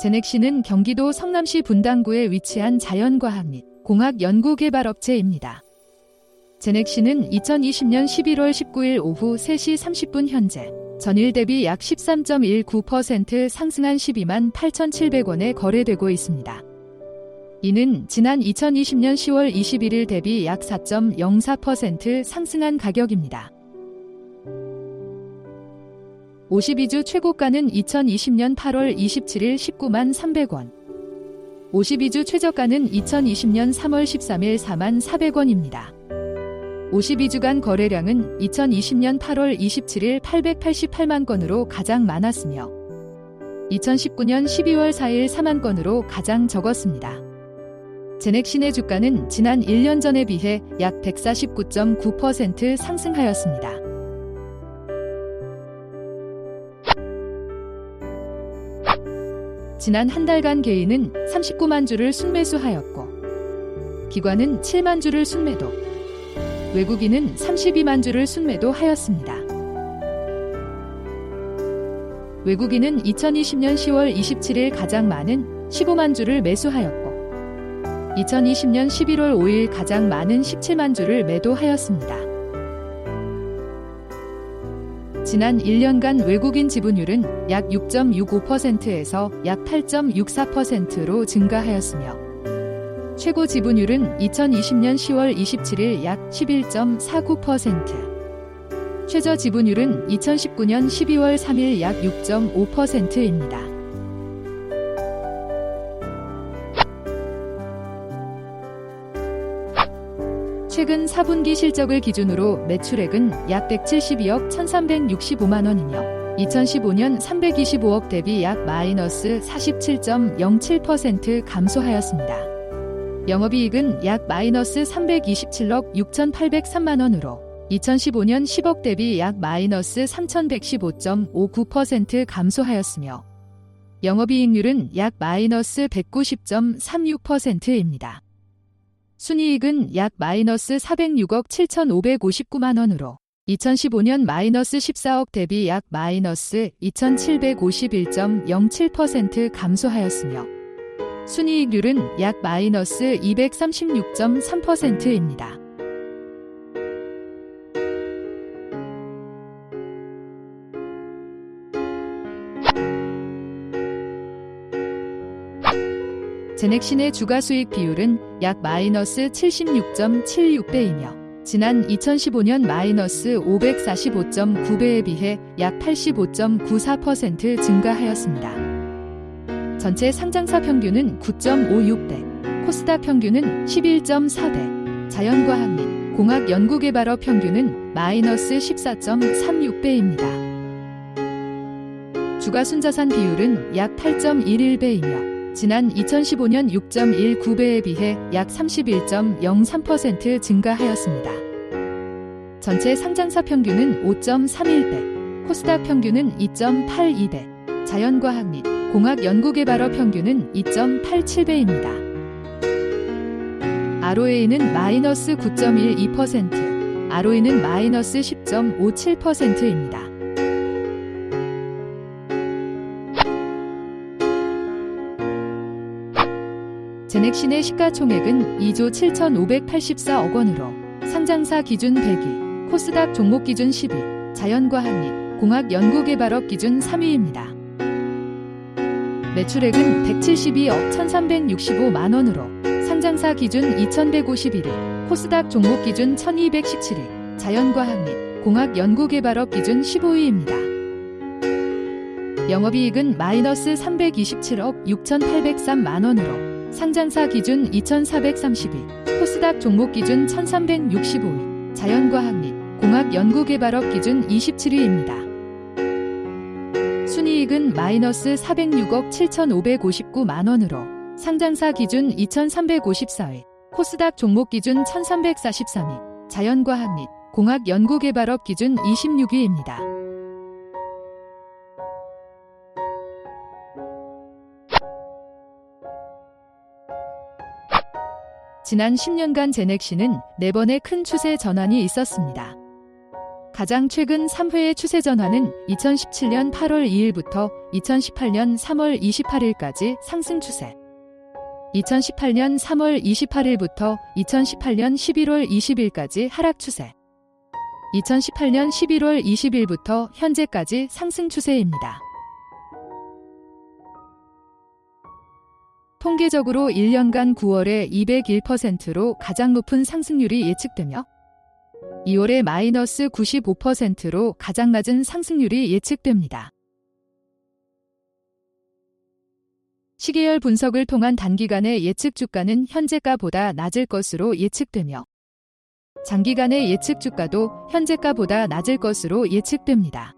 제넥시는 경기도 성남시 분당구에 위치한 자연과학 및 공학 연구개발업체입니다. 제넥시는 2020년 11월 19일 오후 3시 30분 현재 전일 대비 약 13.19% 상승한 12만 8,700원에 거래되고 있습니다. 이는 지난 2020년 10월 21일 대비 약 4.04% 상승한 가격입니다. 52주 최고가는 2020년 8월 27일 19만 300원. 52주 최저가는 2020년 3월 13일 4만 400원입니다. 52주간 거래량은 2020년 8월 27일 888만 건으로 가장 많았으며 2019년 12월 4일 4만 건으로 가장 적었습니다. 제넥신의 주가는 지난 1년 전에 비해 약 149.9% 상승하였습니다. 지난 한 달간 개인은 39만 주를 순매수하였고 기관은 7만 주를 순매도 외국인은 32만 주를 순매도하였습니다. 외국인은 2020년 10월 27일 가장 많은 15만 주를 매수하였고 2020년 11월 5일 가장 많은 17만 주를 매도하였습니다. 지난 1년간 외국인 지분율은 약 6.65%에서 약 8.64%로 증가하였으며 최고 지분율은 2020년 10월 27일 약 11.49%, 최저 지분율은 2019년 12월 3일 약 6.5%입니다. 최근 4분기 실적을 기준으로 매출액은 약 172억 1365만 원이며 2015년 325억 대비 약 마이너스 47.07% 감소하였습니다. 영업이익은 약 마이너스 327억 6,803만 원으로 2015년 10억 대비 약 마이너스 3,115.59% 감소하였으며 영업이익률은 약 마이너스 190.36%입니다. 순이익은 약 마이너스 406억 7,559만 원으로 2015년 마이너스 14억 대비 약 마이너스 2,751.07% 감소하였으며 순이익률은 약 마이너스 236.3%입니다. 제넥신의 주가 수익 비율은 약 마이너스 76.76배이며 지난 2015년 마이너스 545.9배에 비해 약 85.94% 증가하였습니다. 전체 상장사 평균은 9.56배, 코스닥 평균은 11.4배, 자연과학 및 공학 연구개발업 평균은 마이너스 14.36배입니다. 주가 순자산 비율은 약 8.11배이며 지난 2015년 6.19배에 비해 약 31.03% 증가하였습니다. 전체 상장사 평균은 5.31배, 코스닥 평균은 2.82배, 자연과학 및 공학 연구개발업 평균은 2.87배입니다. ROA는 마이너스 9.12%, ROE는 마이너스 10.57%입니다. 제넥신의 시가총액은 2조 7,584억 원으로 상장사 기준 100위, 코스닥 종목 기준 10위, 자연과학 및 공학연구개발업 기준 3위입니다. 매출액은 172억 1,365만 원으로 상장사 기준 2,151위, 코스닥 종목 기준 1,217위, 자연과학 및 공학연구개발업 기준 15위입니다. 영업이익은 마이너스 327억 6,803만 원으로 상장사 기준 2432, 코스닥 종목 기준 1365위, 자연과학 및 공학 연구개발업 기준 27위입니다. 순이익은 마이너스 406억 7,559만 원으로 상장사 기준 2,354위, 코스닥 종목 기준 1,343위, 자연과학 및 공학 연구개발업 기준 26위입니다. 지난 10년간 제넥시는 4번의 큰 추세 전환이 있었습니다. 가장 최근 3회의 추세 전환은 2017년 8월 2일부터 2018년 3월 28일까지 상승 추세. 2018년 3월 28일부터 2018년 11월 20일까지 하락 추세. 2018년 11월 20일부터 현재까지 상승 추세입니다. 통계적으로 1년간 9월에 201%로 가장 높은 상승률이 예측되며 2월에 마이너스 95%로 가장 낮은 상승률이 예측됩니다. 시계열 분석을 통한 단기간의 예측 주가는 현재가보다 낮을 것으로 예측되며 장기간의 예측 주가도 현재가보다 낮을 것으로 예측됩니다.